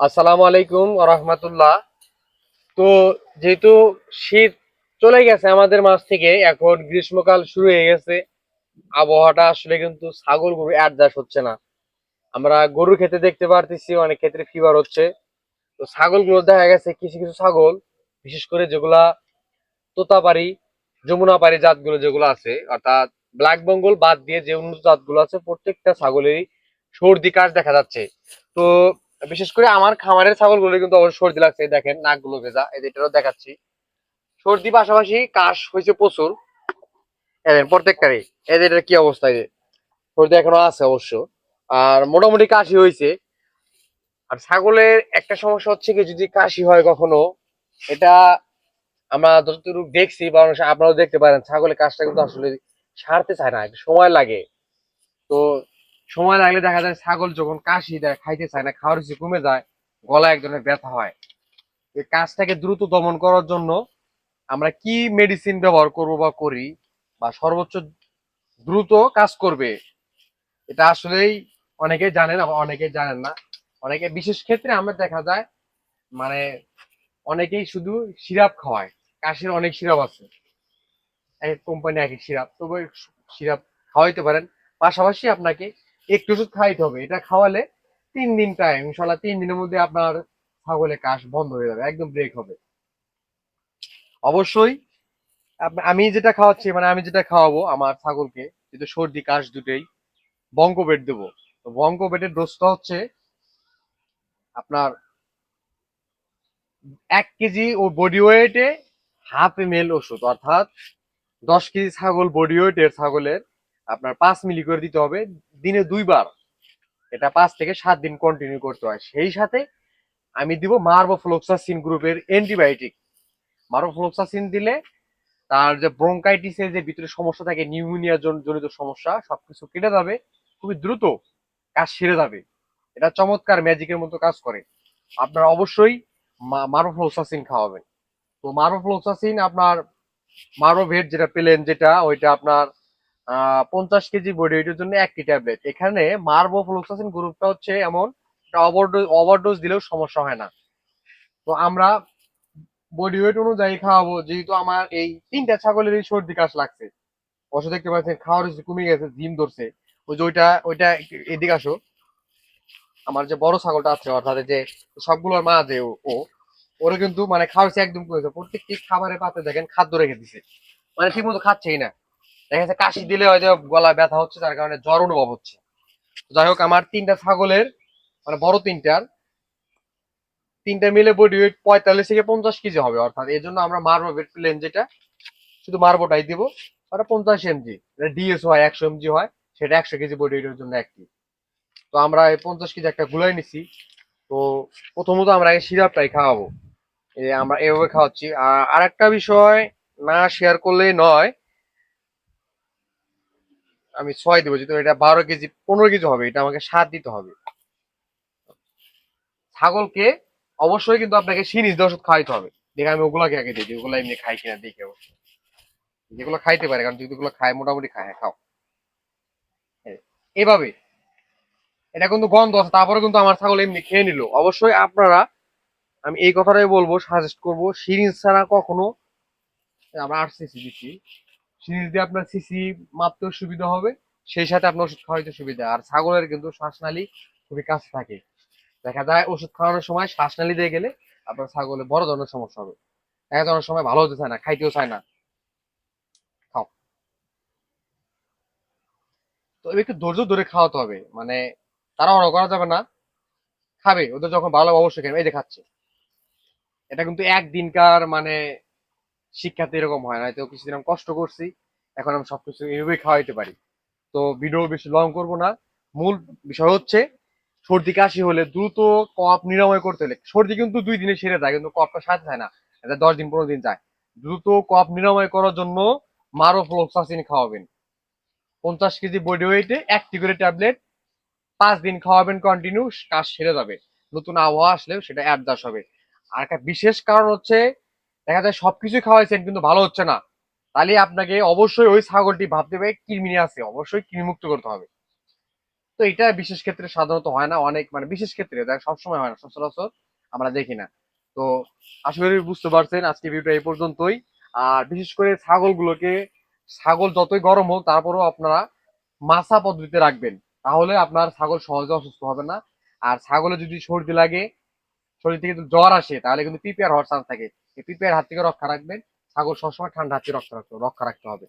আসসালামু আলাইকুম রহমতুল্লাহ। তো যেহেতু শীত চলে গেছে আমাদের মাছ থেকে, এখন গ্রীষ্মকাল শুরু হয়ে গেছে। আবহাওয়াটা আসলে কিন্তু ছাগল গরু অ্যাডজাস্ট হচ্ছে না। আমরা গরু খেতে দেখতে পারতেছি, অনেক ক্ষেত্রে ফিভার হচ্ছে। তো ছাগলগুলো দেখা গেছে কিছু কিছু ছাগল, বিশেষ করে যেগুলা তোতাপাড়ি, যমুনাপাড়ি জাতগুলো যেগুলো আছে, অর্থাৎ ব্ল্যাক বেঙ্গল বাদ দিয়ে যে উন্নত জাতগুলো আছে, প্রত্যেকটা ছাগলেরই সর্দি কাজ দেখা যাচ্ছে। তো বিশেষ করে আমার খামারের ছাগলগুলো কিন্তু অবশ্যই সর্দি লাগছে দেখেন, নাকগুলো ভেজা এটারও দেখাচ্ছি। সর্দি পাশাপাশি কাশ হয়েছে প্রচুর। দেখেন, প্রত্যেকটারই। এটার কি অবস্থা এদের সর্দি এখনও আছে অবশ্য। আর মোটামুটি কাশি হয়েছে। আর ছাগলের একটা সমস্যা হচ্ছে কি, যদি কাশি হয় কখনো, এটা আমরা যতটুকু দেখছি, বা আপনারাও দেখতে পারেন, ছাগলের কাশটা কিন্তু আসলে সারতে চায় না সময় লাগে। তো সময় লাগলে দেখা যায় ছাগল যখন কাশি দেয়, খাইতে চায় না, খাওয়ার রুচি কমে যায়, গলায় এক ধরনের ব্যথা হয়। এই কাজটাকে দ্রুত দমন করার জন্য আমরা কি মেডিসিন ব্যবহার করব বা করি বা সর্বোচ্চ দ্রুত কাজ করবে, এটা আসলেই অনেকে জানেন, আবার অনেকে জানেন না। অনেকে বিশেষ ক্ষেত্রে আমরা দেখা যায় মানে অনেকেই শুধু সিরাপ খাওয়ায়, কাশির অনেক সিরাপ আছে। এক কোম্পানি এক সিরাপ তবে সিরাপ খাওয়াইতে পারেন। পাশাপাশি আপনাকে একটু ওষুধ খাইতে হবে। এটা খাওয়ালে তিন দিন টাইম ইনশাল্লাহ তিন দিনের মধ্যে আপনার ছাগলের কাশ বন্ধ হয়ে যাবে, একদম ব্রেক হবে। অবশ্যই আমি যেটা খাওয়াচ্ছি মানে আমি যেটা খাওয়াবো আমার ছাগলকে যেহেতু সর্দি, কাশ দুটোই বঙ্কবেট দেবো। তো বঙ্ক বঙ্কবেটের ডোজটা হচ্ছে আপনার এক কেজি ও বডি ওয়েটে হাফ এম এল ওষুধ, অর্থাৎ দশ কেজি ছাগল বডি ওয়েটের ছাগলের আপনার পাঁচ মিলি করে দিতে হবে। দিনে দুইবার। এটা পাঁচ থেকে সাত দিন কন্টিনিউ করতে হয়। সেই সাথে আমি দিব মার্বোফ্লোক্সাসিন গ্রুপের অ্যান্টিবায়োটিক মার্বোফ্লোক্সাসিন দিলে তার যে ব্রঙ্কাইটিসের যে ভিতরে সমস্যা থাকে নিউমোনিয়া জনিত সমস্যা, সবকিছু কেটে যাবে, খুবই দ্রুত কাজ সেরে যাবে। এটা চমৎকার ম্যাজিকের মতো কাজ করে। আপনারা অবশ্যই মারোফ্লোক্সাসিন খাওয়াবেন। তো মারোফ্লোক্সাসিন আপনার মারোভেট যেটা পেলেন, যেটা ওইটা আপনার পঞ্চাশ কেজি বডি ওয়েটের জন্য একটি ট্যাবলেট এখানে মার্বোফ্লোক্সাসিন গ্রুপটা হচ্ছে এমন ওভারডোজ ওভারডোজ দিলেও সমস্যা হয় না। তো আমরা বডি ওয়েট অনুযায়ী খাওয়াবো, যেহেতু আমার এই তিনটা ছাগলের এই সর্দি কাশ লাগছে। অবশ্য দেখতে পাচ্ছেন, খাওয়ার কমে গেছে, জিম ধরছে। ওই যে ওইটা ওইটা এদিকে আসো। আমার যে বড় ছাগলটা আছে, অর্থাৎ যে সবগুলোর মা যে ও ওরা কিন্তু মানে খাওয়ার একদম কমেছে প্রত্যেকটি খাবারের পাতে দেখেন খাদ্য রেখে দিছে। মানে ঠিক মতো খাচ্ছেই না। দেখা যাচ্ছে কাশি দিলে হয়তো গলা ব্যথা হচ্ছে তার কারণে জ্বর অনুভব হচ্ছে। যাই হোক, আমার তিনটা ছাগলের মানে বড় তিনটার, তিনটা মিলে বডি ওয়েট পঁয়তাল্লিশ থেকে পঞ্চাশ কেজি হবে, অর্থাৎ এই জন্য আমরা মারবো ওয়েট প্লেন যেটা, শুধু মারবোটাই দিব। ওটা পঞ্চাশ এমজি ডিএস হয়, একশো এমজি হয়, সেটা একশো কেজি বডি ওয়েটের জন্য একটি তো আমরা এই পঞ্চাশ কেজি একটা গুলাই নিছি। তো প্রথমত আমরা এই সিরাপটাই খাওয়াবো। আমরা এভাবে খাওয়াচ্ছি। আর আরেকটা বিষয় না শেয়ার করলেই নয় আমি ছয় দেবো যেহেতু এটা বারো কেজি পনেরো কেজি হবে এটা আমাকে সাত দিতে হবে। ছাগলকে অবশ্যই কিন্তু আপনাকে সিরিজ দশ খাওয়াইতে হবে। দেখে আমি ওগুলাকে আগে দিই ওগুলো এমনি খাই কিনা দেখে যেগুলো খাইতে পারে কারণ যেগুলো খায় মোটামুটি খায় হ্যাঁ, খাও। এই, এইভাবে এটা কিন্তু গন্ধ আছে তারপরে কিন্তু আমার ছাগল এমনি খেয়ে নিল। অবশ্যই আপনারা আমি এই কথাটাই বলব সাজেস্ট করব সিরিজ ছাড়া কখনো আমরা আট সিসি দিচ্ছি। সিরিজ দিয়ে আপনার সিসি মাপতেও সুবিধা হবে, সেই সাথে আপনার ওষুধ খাওয়াইতে সুবিধা। আর ছাগলের কিন্তু শ্বাসনালী খুবই কাছে থাকে। দেখা যায় ওষুধ খাওয়ানোর সময় শ্বাসনালী দিয়ে গেলে আপনার ছাগলের বড় ধরনের সমস্যা হবে। দেখা যায় সময় ভালো হতে চায় না, খাইতেও চায় না। খাও। তো একটু ধৈর্য ধরে খাওয়াতে হবে। মানে তাড়াহুড়ো করা যাবে না। খাবে, ওদের যখন ভালো অবশ্যই খাবে। এই যে খাচ্ছে। এটা কিন্তু একদিনকার মানে শিক্ষাতে এরকম হয় না তো কিছুদিন আমি কষ্ট করছি, এখন আমি সবকিছু এইভাবেই খাওয়াইতে পারি। তো ভিডিও বেশি লং করব না, মূল বিষয় হচ্ছে সর্দি কাশি হলে দ্রুত কফ নিরাময় করতে হলে, সর্দি কিন্তু দুই দিনে সেরে যায়, কিন্তু কফটা সাথে যায় না, এটা দশ দিন পনেরো দিন যায়। দ্রুত কফ নিরাময় করার জন্য মারোফ্লোক্সাসিন খাওয়াবেন। পঞ্চাশ কেজি বডি ওয়েটে একটি করে ট্যাবলেট পাঁচ দিন খাওয়াবেন কন্টিনিউ কাজ সেরে যাবে। নতুন আবহাওয়া আসলেও সেটা অ্যাডজাস্ট হবে। আর একটা বিশেষ কারণ হচ্ছে দেখা যায় সবকিছু খাওয়াইছেন, কিন্তু ভালো হচ্ছে না। তাহলে আপনাকে অবশ্যই ওই ছাগলটি ভাবতে হবে কৃমি আছে, অবশ্যই কৃমিমুক্ত করতে হবে। তো এটা বিশেষ ক্ষেত্রে সাধারণত হয় না, অনেক মানে বিশেষ ক্ষেত্রে দেখ সবসময় হয় না, সচরাচর আমরা দেখি না। তো আশা করি বুঝতে পারছেন আজকে ভিডিওটা এই পর্যন্তই। আর বিশেষ করে ছাগলগুলোকে, ছাগল যতই গরম হোক, তারপরেও আপনারা মাসা পদ্ধতিতে রাখবেন। তাহলে আপনার ছাগল সহজে অসুস্থ হবে না। আর ছাগলে যদি সর্দি লাগে শরীর থেকে জ্বর আসে, তাহলে কিন্তু পিপিআর হওয়ার চান্স থাকে। এই হাত থেকে রক্ষা রাখবেন। ছাগল সবসময় ঠান্ডা হাত থেকে রক্ষা রাখতে রক্ষা রাখতে হবে।